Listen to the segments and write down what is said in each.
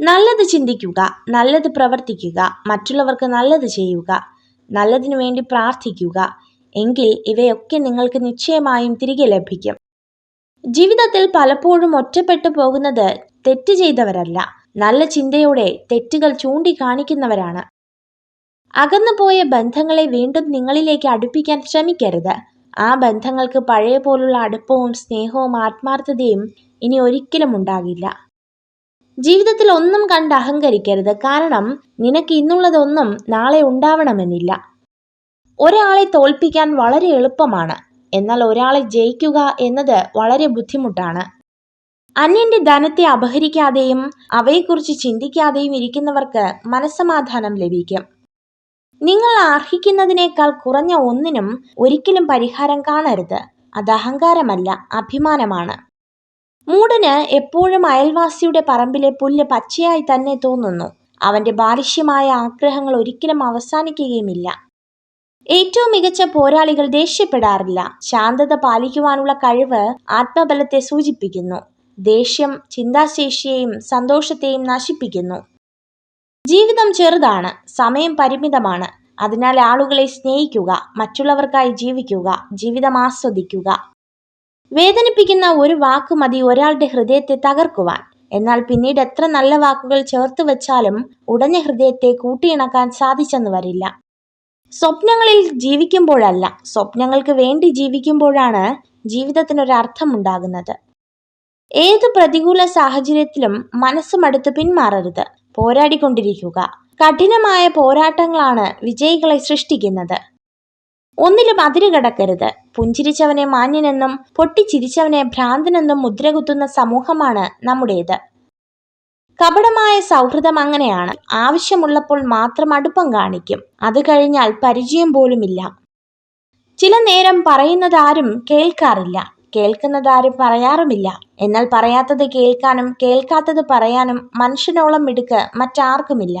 നല്ലത് ചിന്തിക്കുക നല്ലത് പ്രവർത്തിക്കുക മറ്റുള്ളവർക്ക് നല്ലത് ചെയ്യുക നല്ലതിനു വേണ്ടി പ്രാർത്ഥിക്കുക എങ്കിൽ ഇവയൊക്കെ നിങ്ങൾക്ക് നിശ്ചയമായും തിരികെ ലഭിക്കും. ജീവിതത്തിൽ പലപ്പോഴും ഒറ്റപ്പെട്ടു പോകുന്നത് തെറ്റ് ചെയ്തവരല്ല നല്ല ചിന്തയോടെ തെറ്റുകൾ ചൂണ്ടിക്കാണിക്കുന്നവരാണ്. അകന്നുപോയ ബന്ധങ്ങളെ വീണ്ടും നിങ്ങളിലേക്ക് അടുപ്പിക്കാൻ ശ്രമിക്കരുത്. ആ ബന്ധങ്ങൾക്ക് പഴയ പോലുള്ള അടുപ്പവും സ്നേഹവും ആത്മാർത്ഥതയും ഇനി ഒരിക്കലും ഉണ്ടാകില്ല. ജീവിതത്തിൽ ഒന്നും കണ്ട് അഹങ്കരിക്കരുത്. കാരണം നിനക്ക് ഇന്നുള്ളതൊന്നും നാളെ ഉണ്ടാവണമെന്നില്ല. ഒരാളെ തോൽപ്പിക്കാൻ വളരെ എളുപ്പമാണ്. എന്നാൽ ഒരാളെ ജയിക്കുക എന്നത് വളരെ ബുദ്ധിമുട്ടാണ്. അന്യന്റെ ധനത്തെ അപഹരിക്കാതെയും അവയെക്കുറിച്ച് ചിന്തിക്കാതെയും ഇരിക്കുന്നവർക്ക് മനസ്സമാധാനം ലഭിക്കും. നിങ്ങൾ അർഹിക്കുന്നതിനേക്കാൾ കുറഞ്ഞ ഒന്നിനും ഒരിക്കലും പരിഹാരം കാണരുത്. അത് അഹങ്കാരമല്ല അഭിമാനമാണ്. മൂടന് എപ്പോഴും അയൽവാസിയുടെ പറമ്പിലെ പുല്ല് പച്ചയായി തന്നെ തോന്നുന്നു. അവന്റെ ബാലിഷ്യമായ ആഗ്രഹങ്ങൾ ഒരിക്കലും അവസാനിക്കുകയുമില്ല. ഏറ്റവും മികച്ച പോരാളികൾ ദേഷ്യപ്പെടാറില്ല. ശാന്തത പാലിക്കുവാനുള്ള കഴിവ് ആത്മബലത്തെ സൂചിപ്പിക്കുന്നു. ദേഷ്യം ചിന്താശേഷിയെയും സന്തോഷത്തെയും നശിപ്പിക്കുന്നു. ജീവിതം ചെറുതാണ് സമയം പരിമിതമാണ്. അതിനാൽ ആളുകളെ സ്നേഹിക്കുക മറ്റുള്ളവർക്കായി ജീവിക്കുക ജീവിതം ആസ്വദിക്കുക. വേദനിപ്പിക്കുന്ന ഒരു വാക്ക് മതി ഒരാളുടെ ഹൃദയത്തെ തകർക്കുവാൻ. എന്നാൽ പിന്നീട് എത്ര നല്ല വാക്കുകൾ ചേർത്ത് വെച്ചാലും ഉടഞ്ഞ ഹൃദയത്തെ കൂട്ടിയിണക്കാൻ സാധിച്ചെന്ന് വരില്ല. സ്വപ്നങ്ങളിൽ ജീവിക്കുമ്പോഴല്ല സ്വപ്നങ്ങൾക്ക് വേണ്ടി ജീവിക്കുമ്പോഴാണ് ജീവിതത്തിനൊരർത്ഥമുണ്ടാകുന്നത് ഏത് പ്രതികൂല സാഹചര്യത്തിലും മനസ്സുമടുത്ത് പിന്മാറരുത് പോരാടിക്കൊണ്ടിരിക്കുക. കഠിനമായ പോരാട്ടങ്ങളാണ് വിജയികളെ സൃഷ്ടിക്കുന്നത്. ഒന്നിലും അതിരുകടക്കരുത്. പുഞ്ചിരിച്ചവനെ മാന്യനെന്നും പൊട്ടിച്ചിരിച്ചവനെ ഭ്രാന്തനെന്നും മുദ്രകുത്തുന്ന സമൂഹമാണ് നമ്മുടേത്. കപടമായ സൗഹൃദം അങ്ങനെയാണ്. ആവശ്യമുള്ളപ്പോൾ മാത്രം അടുപ്പം കാണിക്കും. അത് കഴിഞ്ഞാൽ പരിചയം പോലുമില്ല. ചില നേരം പറയുന്നതാരും കേൾക്കാറില്ല. കേൾക്കുന്നതാരും പറയാറുമില്ല. എന്നാൽ പറയാത്തത് കേൾക്കാനും കേൾക്കാത്തത് പറയാനും മനുഷ്യനോളം മിടുക്ക് മറ്റാർക്കുമില്ല.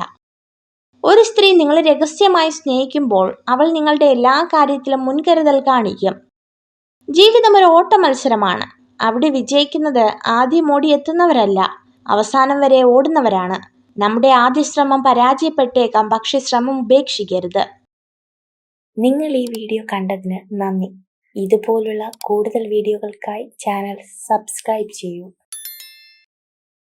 ഒരു സ്ത്രീ നിങ്ങളെ രഹസ്യമായി സ്നേഹിക്കുമ്പോൾ അവൾ നിങ്ങളുടെ എല്ലാ കാര്യത്തിലും മുൻകരുതൽ കാണിക്കും. ജീവിതം ഒരു ഓട്ട മത്സരമാണ് അവിടെ വിജയിക്കുന്നത് ആദ്യം ഓടിയെത്തുന്നവരല്ല അവസാനം വരെ ഓടുന്നവരാണ്. നമ്മുടെ ആദ്യ ശ്രമം പരാജയപ്പെട്ടേക്കാം പക്ഷെ ശ്രമം ഉപേക്ഷിക്കരുത്. നിങ്ങൾ ഈ വീഡിയോ കണ്ടതിന് നന്ദി. ഇതുപോലുള്ള കൂടുതൽ വീഡിയോകൾക്കായി ചാനൽ സബ്സ്ക്രൈബ് ചെയ്യൂ.